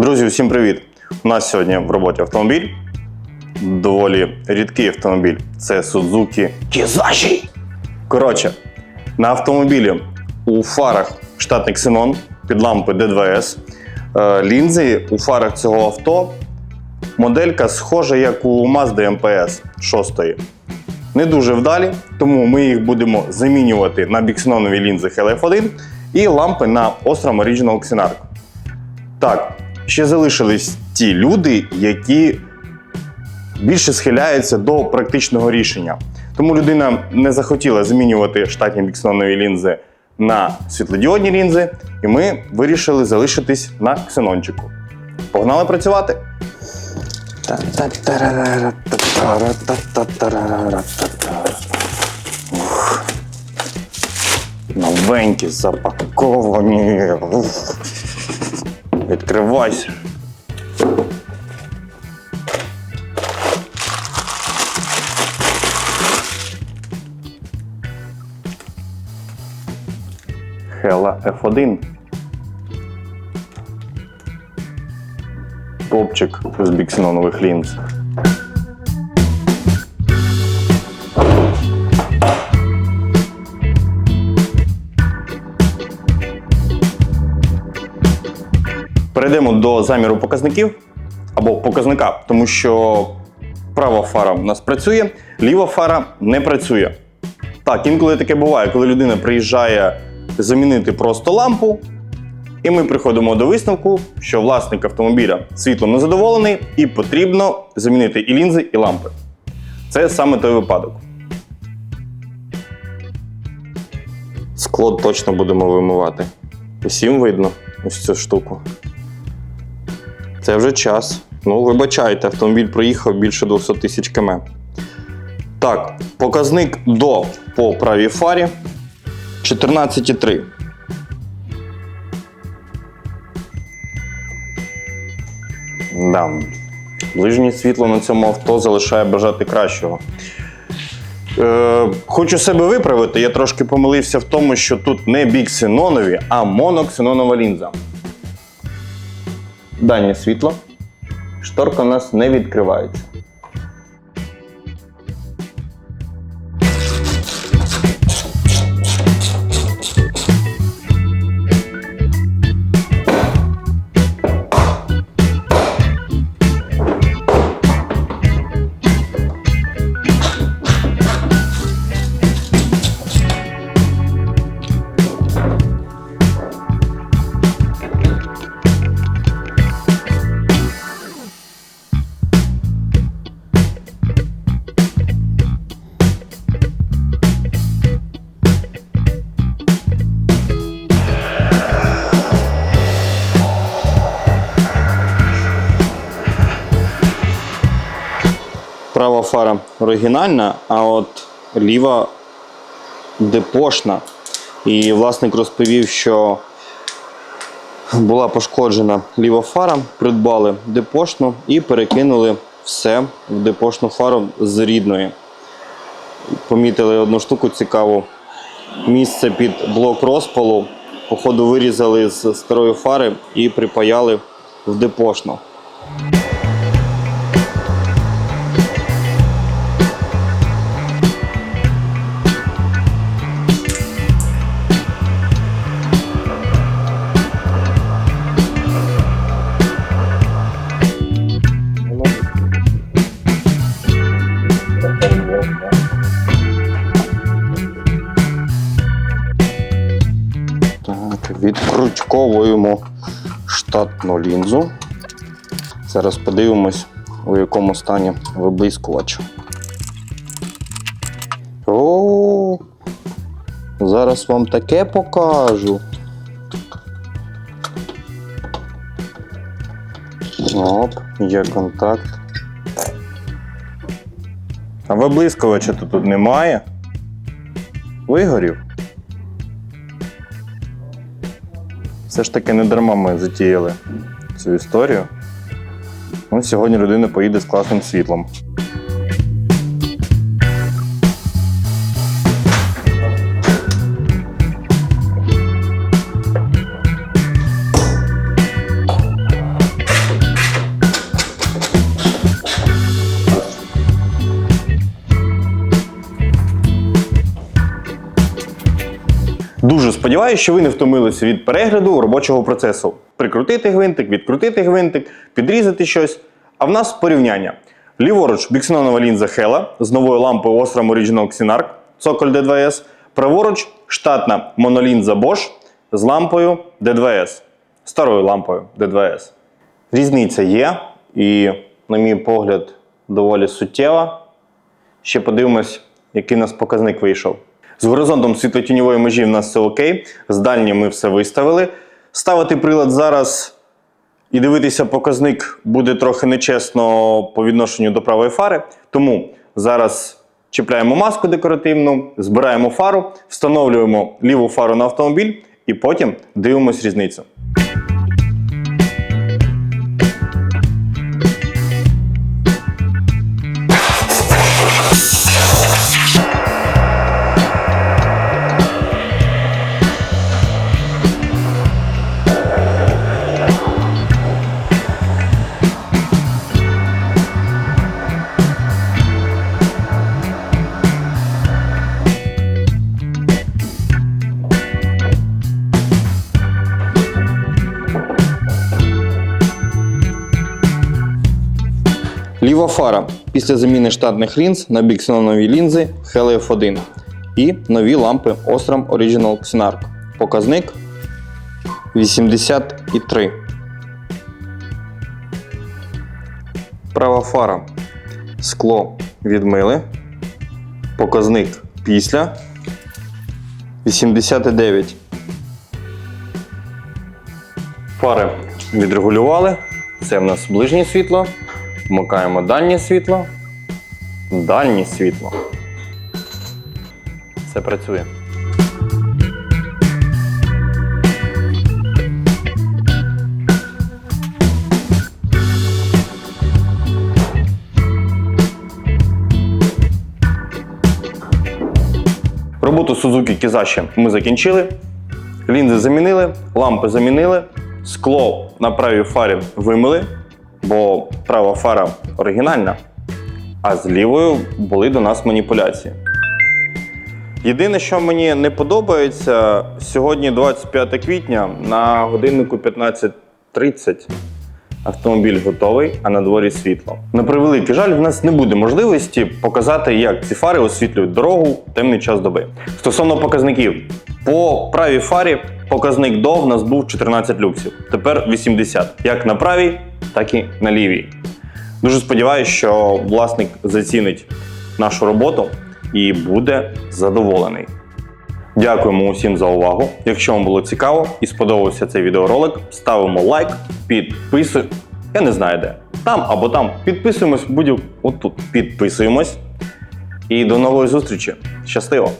Друзі, всім привіт! У нас сьогодні в роботі автомобіль. Доволі рідкий автомобіль. Це Suzuki Kizashi. Коротше, на автомобілі у фарах штатний ксенон під лампи D2S. Е, Лінзи у фарах цього авто. Моделька схожа, як у Mazda MPS 6. Не дуже вдалі, тому ми їх будемо замінювати на біксенонові лінзи HLF1 і лампи на Osram Original Xenarc. Так, ще залишились ті люди, які більше схиляються до практичного рішення. Тому людина не захотіла замінювати штатні біксенонові лінзи на світлодіодні лінзи, і ми вирішили залишитись на ксенончику. Погнали працювати! Новенькі, запаковані. Ух. Відкривайся. Хела F1. Топчик з біксінонових лінз. Перейдемо до заміру показників або показника, тому що права фара у нас працює, ліва фара не працює. Так, інколи таке буває, коли людина приїжджає замінити просто лампу, і ми приходимо до висновку, що власник автомобіля світлом не задоволений, і потрібно замінити і лінзи, і лампи. Це саме той випадок. Скло точно будемо вимивати. Усім видно ось цю штуку. Це вже час. Ну, вибачайте, автомобіль проїхав більше 200 тисяч км. Так, показник до по правій фарі 14,3. Да. Ближнє світло на цьому авто залишає бажати кращого. Е, хочу себе виправити. Я трошки помилився в тому, що тут не біксенонові, а моноксенонова лінза. Дальнє світло. Шторка у нас не відкривається. Права фара оригінальна, а от ліва депошна. І власник розповів, що була пошкоджена ліва фара, придбали депошну і перекинули все в депошну фару з рідної. Помітили одну штуку цікаву. Місце під блок розпалу. Походу вирізали з старої фари і припаяли в депошну. Відкручковуємо штатну лінзу. Зараз подивимось, у якому стані виблискувач. О, зараз вам таке покажу. Оп, є контакт. А виблискувача то тут немає. Вигорів. Все ж таки не дарма ми затіяли цю історію. Ну, сьогодні людина поїде з класним світлом. Сподіваюся, що ви не втомилися від перегляду робочого процесу. Прикрутити гвинтик, відкрутити гвинтик, підрізати щось. А в нас порівняння. Ліворуч біксенонова лінза Hella з новою лампою Osram Original Xenarc, цоколь D2S. Праворуч штатна монолінза Bosch з лампою D2S, старою лампою D2S. Різниця є, і, на мій погляд, доволі суттєва. Ще подивимось, який у нас показник вийшов. З горизонтом світлотіньової межі в нас все окей. З дальні ми все виставили. Ставити прилад зараз і дивитися показник буде трохи нечесно по відношенню до правої фари. Тому зараз чіпляємо маску декоративну, збираємо фару, встановлюємо ліву фару на автомобіль і потім дивимось різницю. Ліва фара після заміни штатних лінз на біксенонові лінзи Hella F1 і нові лампи Osram Original Xenarc. Показник 83. Права фара. Скло відмили. Показник після 89. Фари відрегулювали. Це в нас ближнє світло. Вмикаємо дальнє світло. Дальнє світло. Все працює. Роботу Suzuki Kizashi ми закінчили. Лінзи замінили, лампи замінили, скло на правій фарі вимили, бо права фара оригінальна, а з лівою були до нас маніпуляції. Єдине, що мені не подобається, сьогодні 25 квітня на годиннику 15.30 автомобіль готовий, а на дворі світло. На превеликий жаль, в нас не буде можливості показати, як ці фари освітлюють дорогу в темний час доби. Стосовно показників, по правій фарі показник до в нас був 14 люксів, тепер 80. Як на правій, так і на лівій. Дуже сподіваюся, що власник зацінить нашу роботу і буде задоволений. Дякуємо усім за увагу. Якщо вам було цікаво і сподобався цей відеоролик, ставимо лайк, підписуємось Я не знаю де. Там або там. Підписуємось, будь отут підписуємось. І до нової зустрічі. Щасливо!